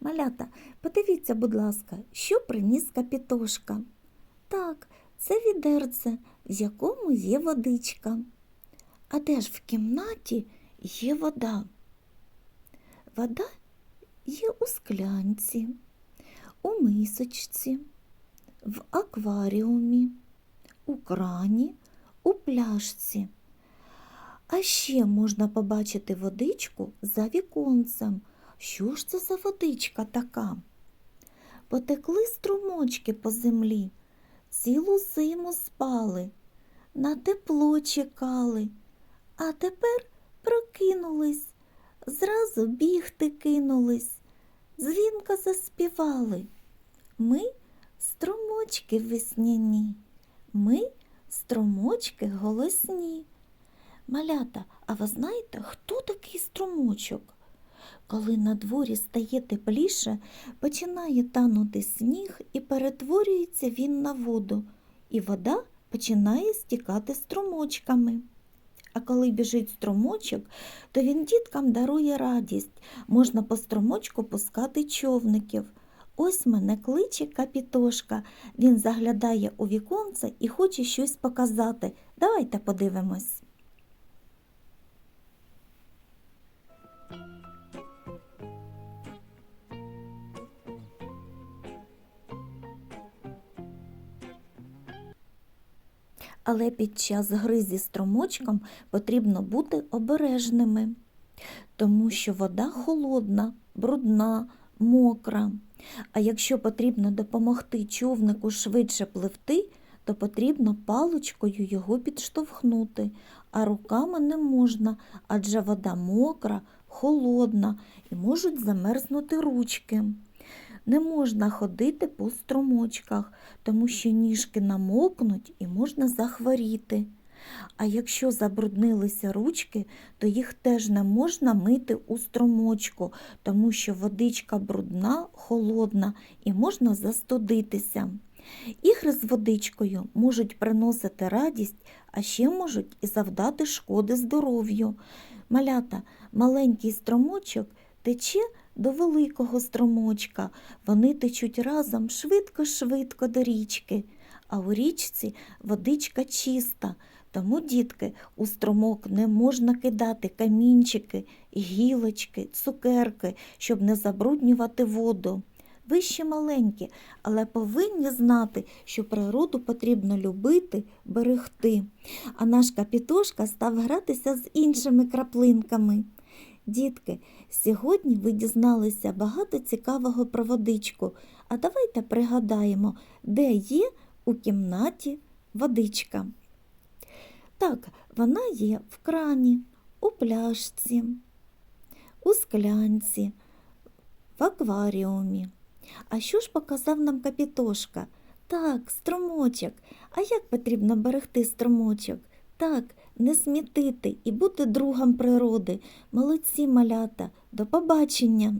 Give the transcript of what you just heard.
Малята, подивіться, будь ласка, що приніс капітошка. Так, це відерце, в якому є водичка. А де ж в кімнаті є вода? Вода є у склянці, у мисочці, в акваріумі, у крані, у пляшці. А ще можна побачити водичку за віконцем. Що ж це за водичка така? Потекли струмочки по землі, цілу зиму спали, на тепло чекали, а тепер прокинулись, зразу бігти кинулись, дзвінко заспівали. Ми струмочки весняні, ми струмочки голосні. Малята, а ви знаєте, хто такий струмочок? Коли на дворі стає тепліше, починає танути сніг і перетворюється він на воду, і вода починає стікати струмочками. А коли біжить струмочок, то він діткам дарує радість. Можна по струмочку пускати човників. Ось мене кличе капітошка. Він заглядає у віконце і хоче щось показати. Давайте подивимось. Але під час гри зі струмочком потрібно бути обережними, тому що вода холодна, брудна, мокра. А якщо потрібно допомогти човнику швидше пливти, то потрібно паличкою його підштовхнути, а руками не можна, адже вода мокра, холодна і можуть замерзнути ручки. Не можна ходити по струмочках, тому що ніжки намокнуть і можна захворіти. А якщо забруднилися ручки, то їх теж не можна мити у струмочку, тому що водичка брудна, холодна і можна застудитися. Ігри з водичкою можуть приносити радість, а ще можуть і завдати шкоди здоров'ю. Малята, маленький струмочок тече до великого струмочка. Вони течуть разом швидко-швидко до річки, а у річці водичка чиста. Тому, дітки, у струмок не можна кидати камінчики, гілочки, цукерки, щоб не забруднювати воду. Ви ще маленькі, але повинні знати, що природу потрібно любити, берегти. А наш капітошка став гратися з іншими краплинками. Дітки, сьогодні ви дізналися багато цікавого про водичку. А давайте пригадаємо, де є у кімнаті водичка. Так, вона є в крані, у пляшці, у склянці, в акваріумі. А що ж показав нам капітошка? Так, струмочок. А як потрібно берегти струмочок? Так, не смітити і бути другом природи. Молодці малята. До побачення!